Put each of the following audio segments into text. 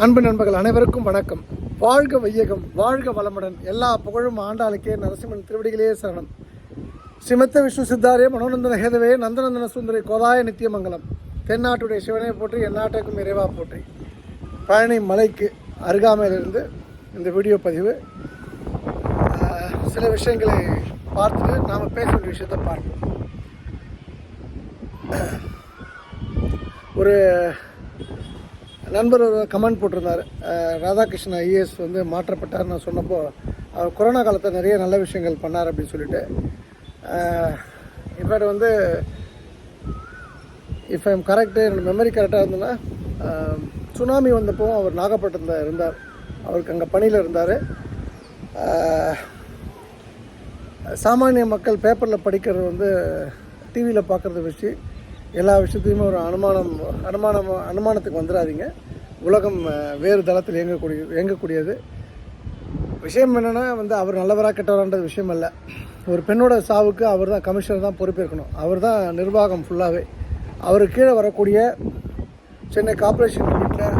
அன்பு நண்பர்கள் அனைவருக்கும் வணக்கம். வாழ்க வையகம் வாழ்க வளமுடன். எல்லா புகழும் ஆண்டாளுக்கே நரசிம்மன் திருவடிகளே சரணம். சிமத்த விஷ்ணு சித்தாரே மனோநந்தன ஹேதவே நந்தநந்தன சுந்தரி கோதாய நித்தியமங்கலம். தென்னாட்டுடைய சிவனை போற்றி எந்நாட்டுக்கும் இறைவா போற்றி. பழனி மலைக்கு அருகாமையிலிருந்து இந்த வீடியோ பதிவு. சில விஷயங்களை பார்த்துட்டு நாம் பேச வேண்டிய விஷயத்தை பார்ப்போம். ஒரு நண்பர் ஒரு கமெண்ட் போட்டிருந்தார். ராதாகிருஷ்ணன் ஐஏஎஸ் வந்து மாற்றப்பட்டார் நான் சொன்னப்போ அவர் கொரோனா காலத்தில் நிறைய நல்ல விஷயங்கள் பண்ணார் அப்படின்னு சொல்லிட்டு. இப்போ வந்து இஃப் ஐம் கரெக்டு என்னோட மெமரி கரெக்டாக இருந்ததுன்னா சுனாமி வந்தப்போ அவர் நாகப்பட்டினத்தில் இருந்தார். அவருக்கு அங்கே பணியில் இருந்தார். சாமானிய மக்கள் பேப்பரில் படிக்கிறது வந்து டிவியில் பார்க்குறத வச்சு எல்லா விஷயத்தையுமே ஒரு அனுமானம் அனுமானம் அனுமானத்துக்கு வந்துடாதீங்க. உலகம் வேறு தளத்தில் இயங்கக்கூடிய இயங்கக்கூடியது. விஷயம் என்னென்னா வந்து அவர் நல்லவராக கெட்டவரான்றது விஷயம் அல்ல. ஒரு பெண்ணோட சாவுக்கு அவர் தான் கமிஷனர் தான் பொறுப்பேற்கணும். அவர் தான் நிர்வாகம் ஃபுல்லாகவே அவர் கீழே வரக்கூடிய சென்னை கார்ப்பரேஷன் வீட்டில்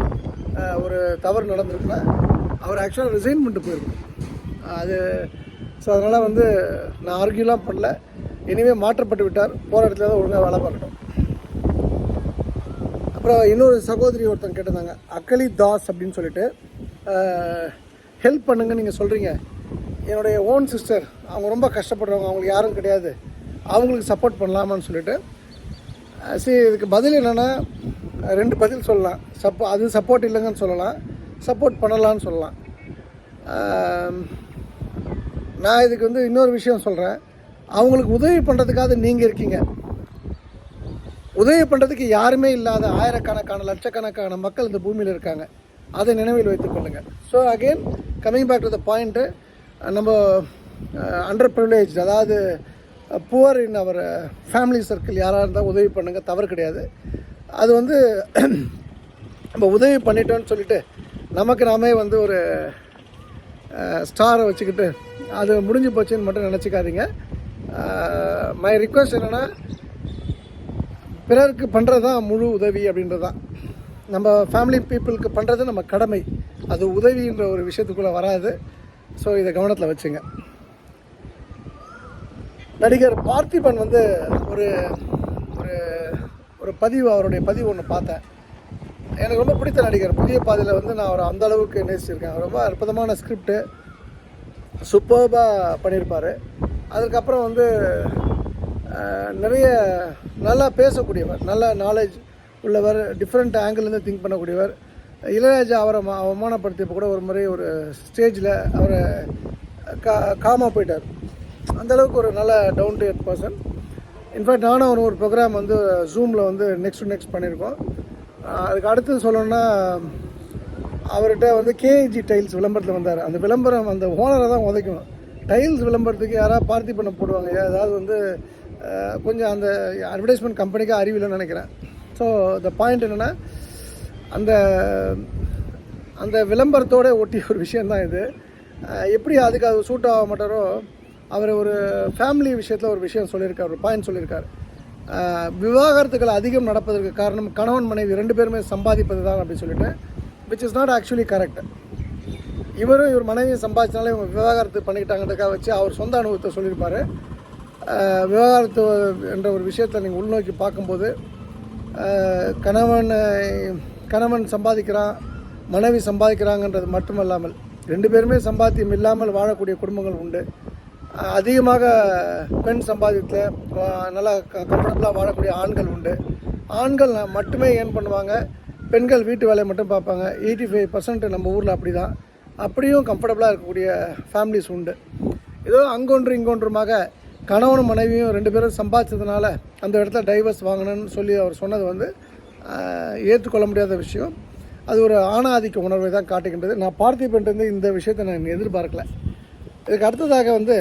ஒரு தவறு நடந்திருக்குன்னா அவர் ஆக்சுவலாக ரிசைன் பண்ணிட்டு போயிருக்கணும் அது ஸோ அதனால் வந்து நான் ஆர்கியூலாம் பண்ணல. இனிமேல் மாற்றப்பட்டு விட்டார். போகிற இடத்துல தான் ஒழுங்காக வேலை பார்க்கட்டும் அப்புறம் இன்னொரு சகோதரி ஒருத்தங்க கேட்டிருந்தாங்க அக்கலி தாஸ் அப்படின்னு சொல்லிட்டு. ஹெல்ப் பண்ணுங்க நீங்கள் சொல்கிறீங்க என்னுடைய ஓன் சிஸ்டர் அவங்க ரொம்ப கஷ்டப்படுறவங்க அவங்களுக்கு யாரும் கிடையாது. அவங்களுக்கு சப்போர்ட் பண்ணலாமான்னு சொல்லிட்டு. சரி இதுக்கு பதில் என்னென்னா ரெண்டு பதில் சொல்லலாம். சப்போ அது சப்போர்ட் இல்லைங்கன்னு சொல்லலாம். சப்போர்ட் பண்ணலான்னு சொல்லலாம். நான் இதுக்கு வந்து இன்னொரு விஷயம் சொல்கிறேன் அவங்களுக்கு உதவி பண்ணுறதுக்காக நீங்கள் இருக்கீங்க. உதவி பண்ணுறதுக்கு யாருமே இல்லாத ஆயிரக்கணக்கான லட்சக்கணக்கான மக்கள் இந்த பூமியில் இருக்காங்க. அதை நினைவில் வைத்துக் கொள்ளுங்கள் so again coming back to the point நம்ம அண்டர் ப்ரிவிலேஜ் அதாவது poor in our family circle யாராக இருந்தால் உதவி பண்ணுங்கள் தவறு கிடையாது. அது வந்து நம்ம உதவி பண்ணிட்டோன்னு சொல்லிட்டு நமக்கு நாமே வந்து ஒரு ஸ்டாரை வச்சுக்கிட்டு அது முடிஞ்சு போச்சுன்னு மட்டும் நினச்சிக்காதீங்க. மை ரிக்வஸ்ட் என்னென்னா பிறருக்கு பண்ணுறது தான் முழு உதவி அப்படின்றது? தான் நம்ம ஃபேமிலி பீப்புளுக்கு பண்ணுறது நம்ம கடமை. அது உதவின்ற ஒரு விஷயத்துக்குள்ளே வராது. ஸோ இதை கவனத்தில் வச்சுங்க. நடிகர் பார்த்திபன் வந்து ஒரு ஒரு ஒரு பதிவு அவருடைய பதிவு ஒன்று பார்த்தேன். எனக்கு ரொம்ப பிடித்த நடிகர். புதிய பாதையில் வந்து நான் அவரை அந்த அளவுக்கு நேசிச்சிருக்கேன். அவர் ரொம்ப அற்புதமான ஸ்கிரிப்டு சூப்பர்பாக பண்ணியிருப்பார். அதுக்கப்புறம் வந்து நிறைய நல்லா பேசக்கூடியவர் நல்ல நாலேஜ் உள்ளவர் டிஃப்ரெண்ட் ஆங்கிள்லேருந்து திங்க் பண்ணக்கூடியவர். இளையராஜா அவரை அவமானப்படுத்தியப்போ கூட ஒரு முறை ஒரு ஸ்டேஜில் அவரை கா காமா போயிட்டார். அந்த அளவுக்கு ஒரு நல்ல down to earth person in fact நானும் ஒரு ஒரு ப்ரோக்ராம் வந்து ஜூமில் வந்து நெக்ஸ்ட் டு நெக்ஸ்ட் பண்ணியிருக்கோம். அதுக்கு அடுத்து சொல்லணும்னா அவர்கிட்ட வந்து கேஜி டைல்ஸ் விளம்பரத்தில் வந்தார். அந்த விளம்பரம் அந்த ஓனரை தான் உதைக்கணும். டைல்ஸ் விளம்பரத்துக்கு யாராவது பார்த்திபனை போடுவாங்க. ஏதாவது வந்து கொஞ்சம் அந்த அட்வர்டைஸ்மெண்ட் கம்பெனிக்கு அறிவில்லைன்னு நினைக்கிறேன். ஸோ த பாயிண்ட் என்னென்னா அந்த அந்த விளம்பரத்தோட ஒட்டிய ஒரு விஷயந்தான் இது. எப்படி அதுக்கு அது சூட் ஆக மாட்டாரோ அவர் ஒரு ஃபேமிலி விஷயத்தில் ஒரு விஷயம் சொல்லியிருக்கார் ஒரு பாயிண்ட் சொல்லியிருக்கார். விவாகரத்துகள் அதிகம் நடப்பதற்கு காரணம் கணவன் மனைவி ரெண்டு பேருமே சம்பாதிப்பது தான் அப்படின்னு சொல்லிட்டு which is not actually correct இவரும் இவர் மனைவியை சம்பாதிச்சனால இவங்க விவாகரத்து பண்ணிக்கிட்டாங்கிறதுக்காக வச்சு அவர் சொந்த அனுபவத்தை சொல்லியிருப்பார். விவகாரத்து என்ற ஒரு விஷயத்தை நீங்கள் உள்நோக்கி பார்க்கும்போது கணவன் கணவன் சம்பாதிக்கிறான் மனைவி சம்பாதிக்கிறாங்கன்றது மட்டுமல்லாமல் ரெண்டு பேருமே சம்பாத்தியம் இல்லாமல் வாழக்கூடிய குடும்பங்கள் உண்டு. அதிகமாக பெண் சம்பாதித்த நல்லா கம்ஃபர்டபுளாக வாழக்கூடிய ஆண்கள் உண்டு. ஆண்கள் மட்டுமே ஏன் பண்ணுவாங்க? பெண்கள் வீட்டு வேலையை மட்டும் பார்ப்பாங்க. எயிட்டி ஃபைவ் பர்சன்ட் நம்ம ஊரில் அப்படி தான் அப்படியும் கம்ஃபர்டபுளாக இருக்கக்கூடிய ஃபேமிலிஸ் உண்டு. ஏதோ அங்கொன்று இங்கொன்றுமாக கணவனும் மனைவியும் ரெண்டு பேரும் சம்பாதிச்சதுனால அந்த இடத்துல டைவர்ஸ் வாங்கணும்னு சொல்லி அவர் சொன்னது வந்து ஏற்றுக்கொள்ள முடியாத விஷயம். அது ஒரு ஆணாதிக்க உணர்வை தான் காட்டுகின்றது. நான் பார்த்திபன்ட்டு இந்த விஷயத்தை நான் எதிர்பார்க்கல. இதுக்கு அடுத்ததாக வந்து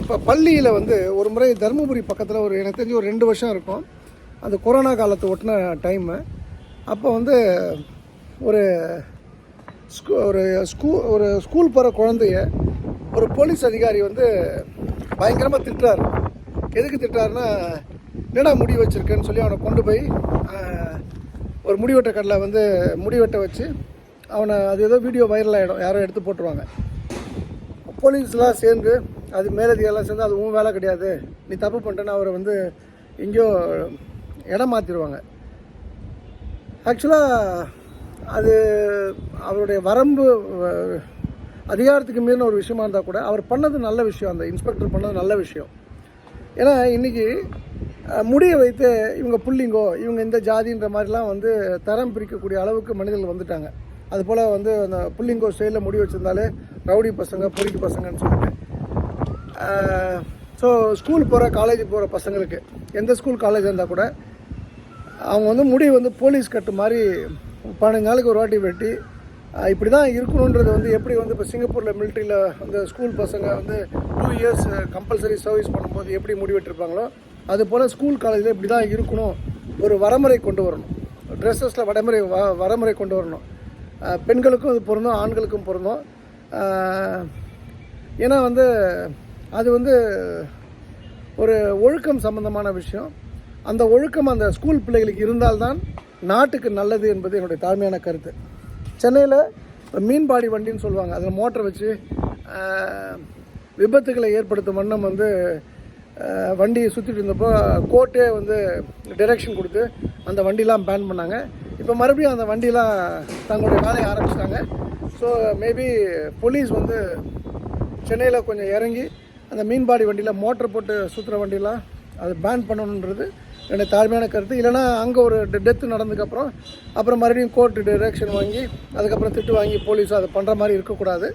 இப்போ பள்ளியில் வந்து ஒரு முறை தருமபுரி பக்கத்தில் ஒரு எனக்கு தெரிஞ்சு ஒரு ரெண்டு வருஷம் இருக்கும். அந்த கொரோனா காலத்தை ஒட்டின டைமு அப்போ வந்து ஒரு ஸ்கூ ஒரு ஸ்கூ ஒரு ஸ்கூல் போகிற குழந்தைய ஒரு போலீஸ் அதிகாரி வந்து பயங்கரமாக திட்டுறாரு. எதுக்கு திட்டாருன்னா என்னடா முடி வச்சுருக்கேன்னு சொல்லி அவனை கொண்டு போய் ஒரு முடிவெட்ட கடலை வந்து முடிவெட்ட வச்சு அவனை அது ஏதோ வீடியோ வைரல் ஆகிடும் யாரோ எடுத்து போட்டுருவாங்க. போலீஸ்லாம் சேர்ந்து அது மேலதிகாரிலாம் சேர்ந்து அது உன் வேலை கிடையாது. நீ தப்பு பண்ணிட்டேன்னு அவரை வந்து எங்கேயோ இடம் மாற்றிடுவாங்க ஆக்சுவலாக அது அவருடைய வரம்பு அதிகாரத்துக்கு மீறின ஒரு விஷயமா இருந்தால் கூட அவர் பண்ணது நல்ல விஷயம். அந்த இன்ஸ்பெக்டர் பண்ணது நல்ல விஷயம். ஏன்னா இன்றைக்கி முடியை வைத்து இவங்க புள்ளிங்கோ இவங்க இந்த ஜாதின்ற மாதிரிலாம் வந்து தரம் பிரிக்கக்கூடிய அளவுக்கு மனிதர்கள் வந்துட்டாங்க. அதுபோல் வந்து அந்த புள்ளிங்கோ ஸ்டைலில் முடி வச்சுருந்தாலே ரவுடி பசங்க பொறிக்கு பசங்கன்னு சொல்லிட்டு. ஸோ ஸ்கூல் போகிற காலேஜ் போகிற பசங்களுக்கு எந்த ஸ்கூல் காலேஜ் இருந்தால் கூட அவங்க வந்து முடி வந்து போலீஸ் கட்டு மாதிரி பன்னெண்டு நாளுக்கு ஒரு வாட்டி வெட்டி இப்படி தான் இருக்கணுன்றது வந்து எப்படி வந்து இப்போ சிங்கப்பூரில் மிலிட்ரியில் வந்து ஸ்கூல் பசங்க வந்து டூ இயர்ஸ் கம்பல்சரி சர்வீஸ் பண்ணும்போது எப்படி முடி வெட்டிருப்பாங்களோ அது போல் ஸ்கூல் காலேஜில் இப்படி தான் இருக்கணும். ஒரு வரமுறை கொண்டு வரணும். ட்ரெஸ்ஸஸில் வடமுறை வ வரமுறை கொண்டு வரணும். பெண்களுக்கும் இது பொருந்தும் ஆண்களுக்கும் பொருந்தும். ஏன்னா வந்து அது வந்து ஒரு ஒழுக்கம் சம்மந்தமான விஷயம். அந்த ஒழுக்கம் அந்த ஸ்கூல் பிள்ளைகளுக்கு இருந்தால்தான் நாட்டுக்கு நல்லது என்பது என்னுடைய தாழ்மையான கருத்து. சென்னையில் மீன்பாடி வண்டின்னு சொல்லுவாங்க. அதில் மோட்டர் வச்சு விபத்துகளை ஏற்படுத்தும் வண்ணம் வந்து வண்டியை சுற்றிட்டு இருந்தப்போ கோர்ட்டே வந்து டிரெக்ஷன் கொடுத்து அந்த வண்டிலாம் பேன் பண்ணாங்க. இப்போ மறுபடியும் அந்த வண்டிலாம் தங்களுடைய வேலையை ஆரம்பிச்சிட்டாங்க. ஸோ மேபி போலீஸ் வந்து சென்னையில் கொஞ்சம் இறங்கி அந்த மீன்பாடி வண்டியில் மோட்டர் போட்டு சுற்றுற வண்டிலாம் அது பேன் பண்ணணுன்றது என்னுடைய தாழ்மையான கருத்து. இல்லைனா அங்கே ஒரு டெத்து நடந்ததுக்கப்புறம் அப்புறம் மறுபடியும் கோர்ட் டிரெக்ஷன் வாங்கி அதுக்கப்புறம் திட்டு வாங்கி போலீஸும் அதை பண்ணுற மாதிரி இருக்கக்கூடாது.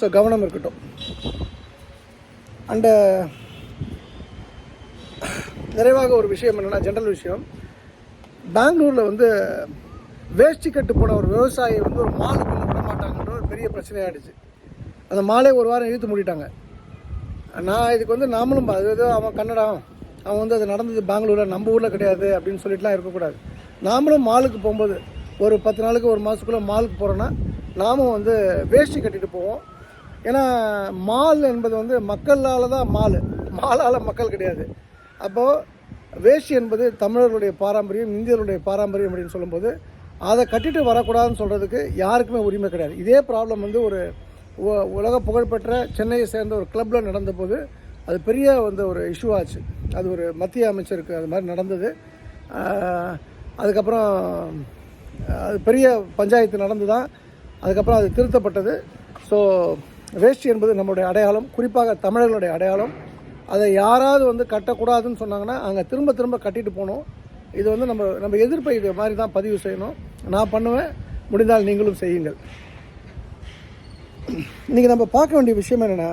ஸோ கவனம் இருக்கட்டும். அண்டு நிறைவாக ஒரு விஷயம் என்னென்னா ஜென்ரல் விஷயம். பெங்களூரில் வந்து வேஷ்டி கட்டு போன ஒரு விவசாயி வந்து ஒரு மாலை கொண்டு விட மாட்டாங்கன்ற ஒரு பெரிய பிரச்சனையாகிடுச்சு அந்த மாலை ஒரு வாரம் இழுத்து மூடிட்டாங்க. நான் இதுக்கு வந்து நாமளும் அது ஏதோ அவன் கன்னடம் அவன் வந்து அது நடந்தது பெங்களூரில் நம்ம ஊரில் கிடையாது அப்படின்னு சொல்லிட்டுலாம் இருக்கக்கூடாது. நாமளும் மாலுக்கு போகும்போது ஒரு பத்து நாளுக்கு ஒரு மாதத்துக்குள்ளே மாலுக்கு போகிறோன்னா நாமும் வந்து வேஷ்டி கட்டிட்டு போவோம். ஏன்னா மால் என்பது வந்து மக்களால் தான் மால். மாலால் மக்கள் கிடையாது. அப்போது வேஷ்டி என்பது தமிழர்களுடைய பாரம்பரியம் இந்தியர்களுடைய பாரம்பரியம் அப்படின்னு சொல்லும்போது அதை கட்டிட்டு வரக்கூடாதுன்னு சொல்கிறதுக்கு யாருக்குமே உரிமை கிடையாது. இதே ப்ராப்ளம் வந்து ஒரு உலக புகழ்பெற்ற சென்னையை சேர்ந்த ஒரு கிளப்பில் நடந்தபோது அது பெரிய வந்து ஒரு இஷ்யூ ஆச்சு. அது ஒரு மத்திய அமைச்சருக்கு அது மாதிரி நடந்தது. அதுக்கப்புறம் அது பெரிய பஞ்சாயத்து நடந்து தான் அதுக்கப்புறம் அது திருத்தப்பட்டது. ஸோ வேஷ்டி என்பது நம்மளுடைய அடையாளம். குறிப்பாக தமிழர்களுடைய அடையாளம். அதை யாராவது வந்து கட்டக்கூடாதுன்னு சொன்னாங்கன்னா அங்கே திரும்ப திரும்ப கட்டிட்டு போகணும். இது வந்து நம்ம நம்ம எதிர்ப்பை இது மாதிரி தான் பதிவு செய்யணும். நான் பண்ணுவேன். முடிந்தால் நீங்களும் செய்யுங்கள். இன்றைக்கி நம்ம பார்க்க வேண்டிய விஷயம் என்னென்னா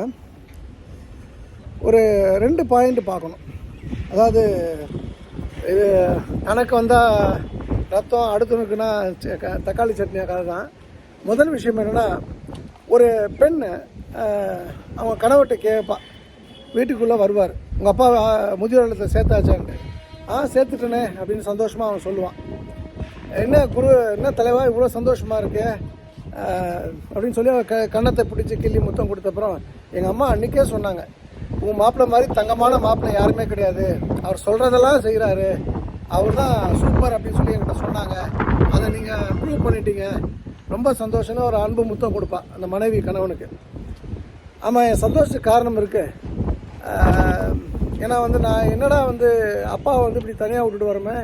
ஒரு ரெண்டு பாயிண்ட் பார்க்கணும். அதாவது இது கணக்கு வந்தால் ரத்தம் அடுத்தவனுக்குன்னா க- தக்காளி சட்னி கதை தான் முதல் விஷயம் என்னென்னா ஒரு பெண் அவங்க கணவர்கிட்ட கேட்பான் வீட்டுக்குள்ளே வருவார். உங்கள் அப்பா முதியோர் இல்லத்தில் சேர்த்தாச்சான்ட்டு. ஆ சேர்த்துட்டேனே அப்படின்னு சந்தோஷமாக அவன் சொல்லுவான். என்ன குரு என்ன தலைவா இவ்வளோ சந்தோஷமாக இருக்கு? அப்படின்னு சொல்லி அவன் க கன்னத்தை பிடிச்சி கிள்ளி முத்தம் கொடுத்தப்புறம் எங்கள் அம்மா அன்றைக்கே சொன்னாங்க உங்கள் மாப்பிள்ளை மாதிரி தங்கமான மாப்பிள்ளை யாருமே கிடையாது. அவர் சொல்கிறதெல்லாம் செய்கிறாரு அவர் தான் சூப்பர் அப்படின்னு சொல்லி என்கிட்ட சொன்னாங்க. அதை நீங்கள் ப்ரூவ் பண்ணிட்டீங்க. ரொம்ப சந்தோஷம்னு ஒரு அன்பு முத்தம் கொடுப்பான் அந்த மனைவி கணவனுக்கு. ஆமாம் என் சந்தோஷத்துக்கு காரணம் இருக்குது ஏன்னா வந்து நான் என்னடா வந்து அப்பாவை வந்து இப்படி தனியாக விட்டுட்டு வரமே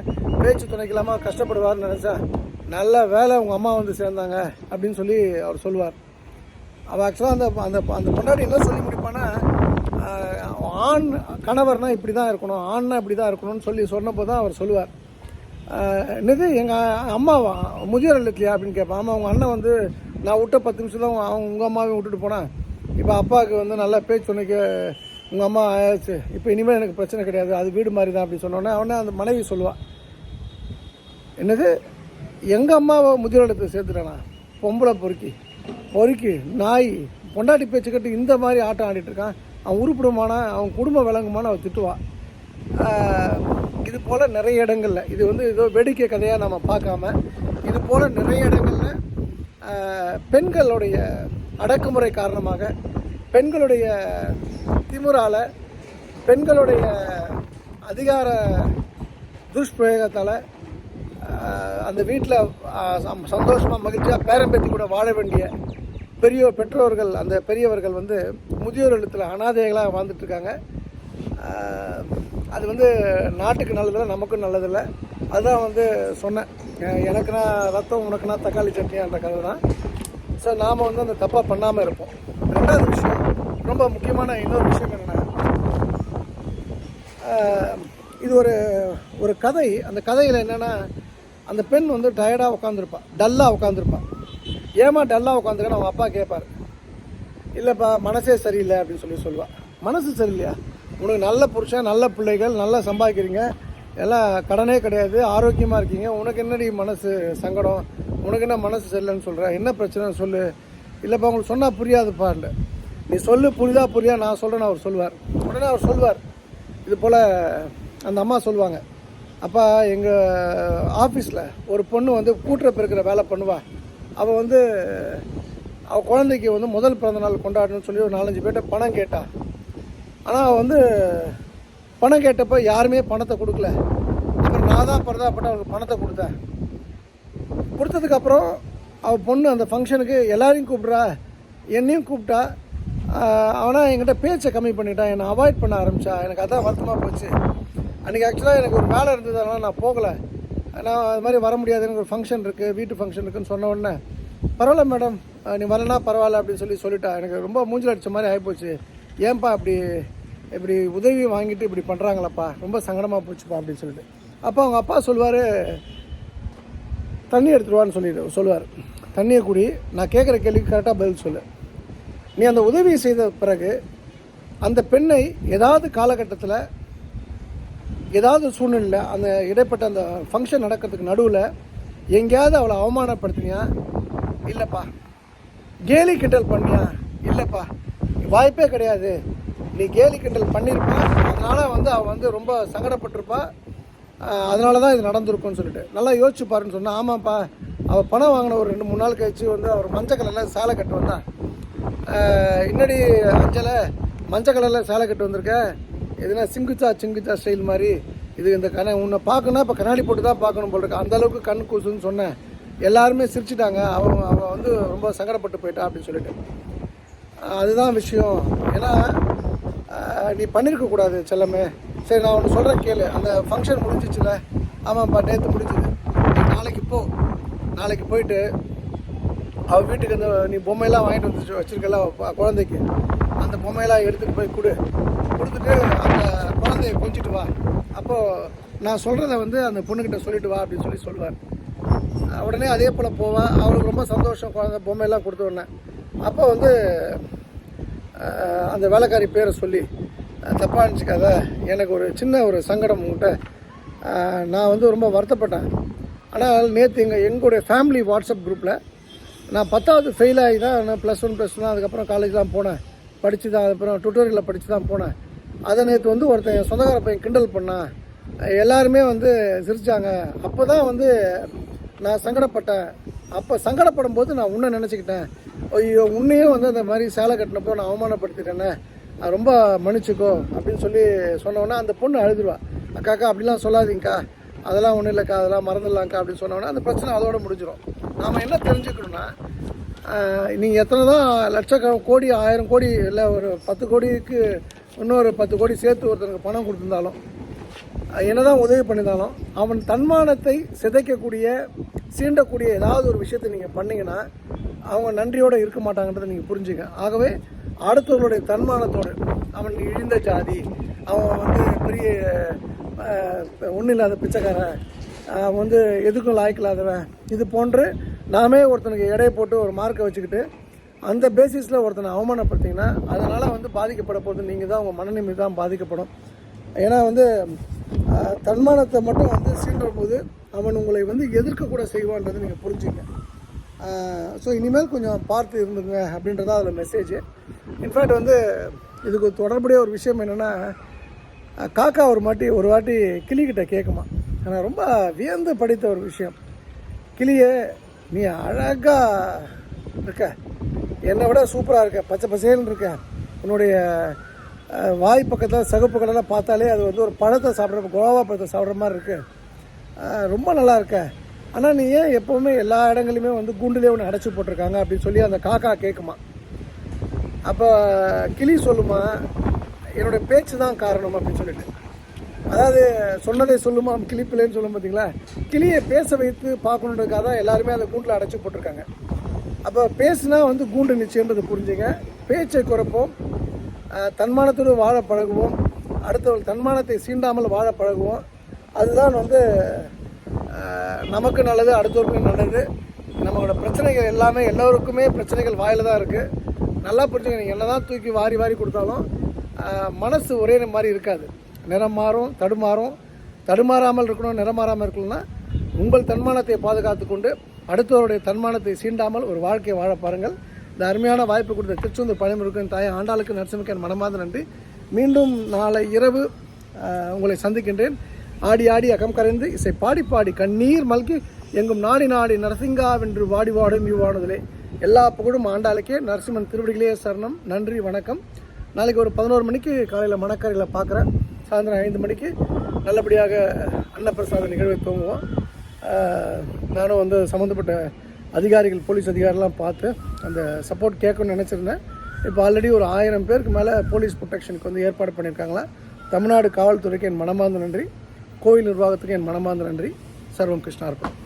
பேச்சு துணைக்கலாமா? கஷ்டப்படுவார்னு நினச்சேன் நல்ல வேலை உங்கள் அம்மா வந்து சேர்ந்தாங்க அப்படின்னு சொல்லி அவர் சொல்லுவார் அவள் ஆக்சுவலாக அந்த அந்த அந்த பொண்டாட்டி என்ன சொல்லி முடிப்பான்னா ஆண் கணவர்னா இப்படி தான் இருக்கணும் ஆண்னா இப்படி தான் இருக்கணும்னு சொல்லி சொன்னப்போ தான் அவர் சொல்லுவார். என்னது எங்கள் அம்மாவா முதியோர் இல்லத்திலையா அப்படின்னு கேட்பேன். ஆமாம் உங்கள் அண்ணன் வந்து நான் விட்ட பத்து நிமிஷம் தான் அவங்க உங்கள் அம்மாவையும் விட்டுட்டு போனேன் இப்போ அப்பாவுக்கு வந்து நல்லா பேச்சு சொன்னிக்க உங்கள் அம்மா ஆயாச்சு இப்போ இனிமேல் எனக்கு பிரச்சனை கிடையாது அது வீடு மாதிரி தான் அப்படி சொன்னோன்னே அவனே அந்த மனைவி சொல்லுவாள் என்னது எங்கள் அம்மாவை முதியோர் இல்லத்தை சேர்த்துட்டானா? பொம்பளை பொறுக்கி பொறுக்கி நாய் பொண்டாட்டி பேச்சு கட்டு இந்த மாதிரி ஆட்டம் ஆடிட்டுருக்கான் அவன் உருப்பிடுமானா அவன் குடும்பம் விளங்குமானு அவன் திட்டுவான் இது போல் நிறைய இடங்களில் இது வந்து ஏதோ வேடிக்கை கதையாக நம்ம பார்க்காம இது போல் நிறைய இடங்களில் பெண்களுடைய அடக்குமுறை காரணமாக பெண்களுடைய திமுறால் பெண்களுடைய அதிகார துஷ்பிரயோகத்தால் அந்த வீட்டில் சந்தோஷமாக மகிழ்ச்சியாக பேரம்பேத்தி கூட வாழ வேண்டிய பெரிய பெற்றோர்கள் அந்த பெரியவர்கள் வந்து முதியோர் இல்லத்தில் அனாதைகளாக வாழ்ந்துட்டுருக்காங்க. அது வந்து நாட்டுக்கு நல்லதில்லை நமக்கும் நல்லதில்லை. அதுதான் வந்து சொன்னேன். எனக்குனா ரத்தம் உனக்குனா தக்காளி சட்னின்ற கதை தான் ஸோ நாம் வந்து அந்த தப்பாக பண்ணாமல் இருப்போம். ரெண்டாவது விஷயம் ரொம்ப முக்கியமான இன்னொரு விஷயம் என்னென்னா இது ஒரு ஒரு கதை. அந்த கதையில் என்னென்னா அந்த பெண் வந்து டயர்டாக உட்காந்துருப்பாள் டல்லாக உட்காந்துருப்பாள் ஏமா டல்லாக உட்காந்துருக்கேன் அவங்க அப்பா கேட்பார் இல்லைப்பா மனசே சரியில்லை அப்படின்னு சொல்லி சொல்லுவா. மனசு சரியில்லையா? உனக்கு நல்ல புருஷன் நல்ல பிள்ளைகள் நல்லா சம்பாதிக்கிறீங்க. எல்லாம் கடனே கிடையாது ஆரோக்கியமாக இருக்கீங்க. உனக்கு என்னடி மனசு சங்கடம்? உனக்கு என்ன மனசு சரியில்லைன்னு சொல்கிற என்ன பிரச்சனைன்னு சொல்லு. இல்லைப்பா உங்களுக்கு சொன்னால் புரியாதுப்பான்னு நீ சொல்லு புரிதா புரியா? நான் சொல்கிறேன்னு அவர் சொல்லுவார். உடனே அவர் சொல்வார் இது போல் அந்த அம்மா சொல்லுவாங்க. அப்பா எங்கள் ஆஃபீஸில் ஒரு பொண்ணு வந்து கூட்டுற பெருக்கிற வேலை பண்ணுவா. அவள் வந்து அவள் குழந்தைக்கு வந்து முதல் பிறந்த நாள் கொண்டாடணும்னு சொல்லி ஒரு நாலஞ்சு பேர்கிட்ட பணம் கேட்டாள் ஆனால் அவள் வந்து பணம் கேட்டப்போ யாருமே பணத்தை கொடுக்கல. அப்புறம் நான் தான் பரதாப்பட்டு அவளுக்கு பணத்தை கொடுத்தேன். கொடுத்ததுக்கப்புறம் அவள் பொண்ணு அந்த ஃபங்க்ஷனுக்கு எல்லாரையும் கூப்பிட்றா. என்னையும் கூப்பிட்டா. ஆனால் என்கிட்ட பேச்சை கம்மி பண்ணிட்டான். என்னை அவாய்ட் பண்ண ஆரம்பித்தா எனக்கு அதான் வருத்தமாக போச்சு. அன்றைக்கி ஆக்சுவலாக எனக்கு ஒரு வேலை இருந்தது அதனால் நான் போகலை. நான் அது மாதிரி வர முடியாதுன்னு ஒரு ஃபங்க்ஷன் இருக்குது வீட்டு ஃபங்க்ஷன் இருக்குன்னு சொன்ன உடனே பரவாயில்ல மேடம் நீ வரலனா பரவாயில்ல அப்படின்னு சொல்லி சொல்லிட்டா. எனக்கு ரொம்ப மூஞ்சில் அடித்த மாதிரி ஆகிப்போச்சு ஏன்பா அப்படி இப்படி உதவி வாங்கிட்டு இப்படி பண்ணுறாங்களப்பா ரொம்ப சங்கடமாக போச்சுப்பா அப்படின்னு சொல்லிட்டு. அப்போ அவங்க அப்பா சொல்லுவார் தண்ணி எடுத்துருவான்னு சொல்லிட்டு சொல்லுவார் தண்ணியை குடி நான் கேட்குற கேள்விக்கு கரெக்டாக பதில் சொல்லு. நீ அந்த உதவியை செய்த பிறகு அந்த பெண்ணை ஏதாவது காலகட்டத்தில் ஏதாவது சூழ்நிலையில் அந்த இடைப்பட்ட அந்த ஃபங்க்ஷன் நடக்கிறதுக்கு நடுவில் எங்கேயாவது அவளை அவமானப்படுத்தினியா? இல்லைப்பா. கேலி கிண்டல் பண்ணியா? இல்லைப்பா. வாய்ப்பே கிடையாது. நீ கேலி கிண்டல் பண்ணியிருப்பா அதனால் வந்து அவள் வந்து ரொம்ப சங்கடப்பட்டிருப்பா. அதனால தான் இது நடந்திருக்கும்னு சொல்லிட்டு. நல்லா யோசிச்சு பாருன்னு சொன்னால் ஆமாப்பா. அவள் பணம் வாங்கின ஒரு ரெண்டு மூணு நாள் கழிச்சு வந்து அவர் மஞ்சள் கலரில் சேலை கட்டு வந்தா. இன்னடி அஞ்சலை? மஞ்சள் கலரில் சேலை கட்டு வந்திருக்க? எதுனா சிங்குச்சா சிங்குச்சா ஸ்டைல் மாதிரி இது இந்த கண உன்னை பார்க்கணும் இப்போ கண்ணாடி போட்டு தான் பார்க்கணும் போல் இருக்கு. அந்தளவுக்கு கண் கூசுன்னு சொன்னேன். எல்லாருமே சிரிச்சிட்டாங்க. அவன் அவன் வந்து ரொம்ப சங்கடப்பட்டு போயிட்டா அப்படின்னு சொல்லிட்டு. அதுதான் விஷயம். ஏன்னா நீ பண்ணியிருக்க கூடாது செல்லமே. சரி நான் ஒன்று சொல்கிறேன் கேளு. அந்த ஃபங்க்ஷன் முடிஞ்சிச்சுல? ஆமாம்ப்பா நேற்று முடிஞ்சுது. நீ நாளைக்கு போ. நாளைக்கு போயிட்டு அவள் வீட்டுக்கு அந்த நீ பொம்மையெல்லாம் வாங்கிட்டு வந்து வச்சுருக்கல குழந்தைக்கு. அந்த பொம்மையெல்லாம் எடுத்துகிட்டு போய் கொடு. கொடுத்துட்டு அந்த குழந்தைய கொஞ்சிட்டு வா. அப்போது நான் சொல்கிறத வந்து அந்த பொண்ணுக்கிட்ட சொல்லிட்டு வா அப்படின்னு சொல்லி சொல்லுவார். உடனே அதே போல் போவான் அவளுக்கு ரொம்ப சந்தோஷம் குழந்தை பொம்மையெல்லாம் கொடுத்த உடனே. அப்போ வந்து அந்த வேலைக்காரி பேரை சொல்லி தப்பாக நினச்சிக்காத. எனக்கு ஒரு சின்ன ஒரு சங்கடம் உங்கள்கிட்ட நான் வந்து ரொம்ப வருத்தப்பட்டேன். ஆனால் நேற்று எங்கள் எங்களுடைய ஃபேமிலி வாட்ஸ்அப் குரூப்பில் நான் பத்தாவது ஃபெயில் ஆகி தான் நான் ப்ளஸ் ஒன் ப்ளஸ் டூ அதுக்கப்புறம் காலேஜ் தான் போனேன். படித்து தான் அதுக்கப்புறம் டுட்டோரியலில் படித்து தான் போனேன். அதை நேற்று வந்து ஒருத்தன் என் சொந்தக்கார பையன் கிண்டல் பண்ணான் எல்லாருமே வந்து சிரித்தாங்க அப்போ தான் வந்து நான் சங்கடப்பட்டேன். அப்போ சங்கடப்படும் போது நான் உன்னை நினச்சிக்கிட்டேன். ஐயோ உன்னையும் வந்து அந்த மாதிரி சேலை கட்டினப்போ நான் அவமானப்படுத்திட்டேனே. ரொம்ப மன்னிச்சுக்கோ அப்படின்னு சொல்லி சொன்னோன்னே அந்த பொண்ணு அழுதுருவா. அக்காக்கா அப்படிலாம் சொல்லாதீங்கக்கா. அதெல்லாம் ஒன்றும் இல்லைக்கா அதெல்லாம் மறந்துடலாம்க்கா அப்படின்னு சொன்னோன்னே அந்த பிரச்சனை அதோட முடிஞ்சிடும் நாம் என்ன தெரிஞ்சுக்கணும்னா நீங்கள் எத்தனை தான் லட்சக்கண கோடி ஆயிரம் கோடி இல்லை ஒரு பத்து கோடிக்கு இன்னொரு பத்து கோடி சேர்த்து ஒருத்தனுக்கு பணம் கொடுத்துருந்தாலும் என்னதான் உதவி பண்ணியிருந்தாலும் அவன் தன்மானத்தை சிதைக்கக்கூடிய சீண்டக்கூடிய ஏதாவது ஒரு விஷயத்தை நீங்கள் பண்ணிங்கன்னா அவங்க நன்றியோடு இருக்க மாட்டாங்கன்றதை நீங்கள் புரிஞ்சுங்க ஆகவே அடுத்தவர்களுடைய தன்மானத்தோடு அவன் இழிந்த ஜாதி அவன் வந்து பெரிய ஒன்றும் இல்லாத பிச்சைக்காரன் அவன் வந்து எதுக்கும் லாய்க்கில்லாதவன் இது போன்று நாமே ஒருத்தனுக்கு எடை போட்டு ஒரு மார்க்கை வச்சுக்கிட்டு அந்த பேசிஸில் ஒருத்தனை அவமானப்படுத்திங்கன்னா அதனால் வந்து பாதிக்கப்பட போகிறது நீங்கள் தான் உங்கள் மனநிலை தான் பாதிக்கப்படும். ஏன்னா வந்து தன்மானத்தை மட்டும் வந்து சீன்ற போது அவன் உங்களை வந்து எதிர்க்கக்கூட செய்வான்றதை நீங்கள் புரிஞ்சுங்க. ஸோ இனிமேல் கொஞ்சம் பார்த்து இருந்துங்க அப்படின்றதா அதில் மெசேஜ் இன்ஃபேக்ட் வந்து இதுக்கு தொடர்புடைய ஒரு விஷயம் என்னென்னா காக்கா ஒரு மாட்டி ஒரு வாட்டி கிளிக்கிட்ட கேட்குமா ஆனால் ரொம்ப வியந்து படித்த ஒரு விஷயம். கிளியே நீ அழகாக இருக்க. என்னை விட சூப்பராக இருக்க. பச்சை பசேல்னு இருக்க. உன்னுடைய வாய் பக்கத்தில் சகப்பு கடலாம் பார்த்தாலே அது வந்து ஒரு பழத்தை சாப்பிட்ற கோவா பழத்தை சாப்பிட்ற மாதிரி இருக்குது ரொம்ப நல்லா இருக்க. ஆனால் நீ ஏன் எப்போவுமே எல்லா இடங்களையுமே வந்து கூண்டுலேயே ஒன்று அடைச்சி போட்டிருக்காங்க அப்படின்னு சொல்லி அந்த காக்கா கேட்குமா அப்போ கிளி சொல்லுமா? என்னோட பேச்சு தான் காரணம் அப்படின்னு சொல்லிட்டு. அதாவது சொன்னதை சொல்லுமா? கிளிப்பிலேன்னு சொல்லும் பார்த்தீங்களா கிளியை பேச வைத்து பார்க்கணுன்றதுக்காக தான் எல்லாருமே அந்த கூண்டில் அடைச்சி போட்டிருக்காங்க. அப்போ பேசுனா வந்து கூண்டு நிச்சயம்ன்றது புரிஞ்சுங்க. பேச்சை குறைப்போம். தன்மானத்தோடு வாழ பழகுவோம். அடுத்தவர்கள் தன்மானத்தை சீண்டாமல் வாழ பழகுவோம். அதுதான் வந்து நமக்கு நல்லது அடுத்தவருக்கும் நல்லது. நம்மளோட பிரச்சனைகள் எல்லாமே எல்லோருக்குமே பிரச்சனைகள் வாயில் தான் இருக்குது நல்லா புரிஞ்சுங்க நீங்கள் என்ன தான் தூக்கி வாரி வாரி கொடுத்தாலும் மனசு ஒரே மாதிரி இருக்காது. நிறம் மாறும் தடுமாறும். தடுமாறாமல் இருக்கணும் நிறம் மாறாமல் இருக்கணும்னா உங்கள் தன்மானத்தை பாதுகாத்து கொண்டு அடுத்தவருடைய தன்மானத்தை சீண்டாமல் ஒரு வாழ்க்கையை வாழ பாருங்கள். இந்த அருமையான வாய்ப்பு கொடுத்த திருச்செந்தூர் பழமுருகன் தாய் ஆண்டாளுக்கு நரசிம்மக்கு மனமாத மனமார்ந்த நன்றி. மீண்டும் நாளை இரவு உங்களை சந்திக்கின்றேன். ஆடி ஆடி அகம் கரைந்து இசை பாடி பாடி கண்ணீர் மல்கி எங்கும் நாடி நாடி நரசிங்கா வென்று வாடி வாடும் இவ்வாடுதலே. எல்லா புகழும் ஆண்டாளுக்கே நரசிம்மன் திருவடிகளே சரணம். நன்றி வணக்கம். நாளைக்கு ஒரு பதினோரு மணிக்கு காலையில் மணக்கரையில் பார்க்குறேன் சாயந்தரம் ஐந்து மணிக்கு நல்லபடியாக அன்னப்பிரசாத நிகழ்வை தூங்குவோம் நானும் வந்து சம்மந்தப்பட்ட அதிகாரிகள் போலீஸ் அதிகாரிலாம் பார்த்து அந்த சப்போர்ட் கேட்கணும்னு நினச்சிருந்தேன். இப்போ ஆல்ரெடி ஒரு ஆயிரம் பேருக்கு மேலே போலீஸ் ப்ரொடெக்ஷனுக்கு வந்து ஏற்பாடு பண்ணியிருக்காங்களா? தமிழ்நாடு காவல்துறைக்கு என் மனமார்ந்த நன்றி. கோயில் நிர்வாகத்துக்கு என் மனமார்ந்த நன்றி. சர்வம் கிருஷ்ணார்ப்பணம்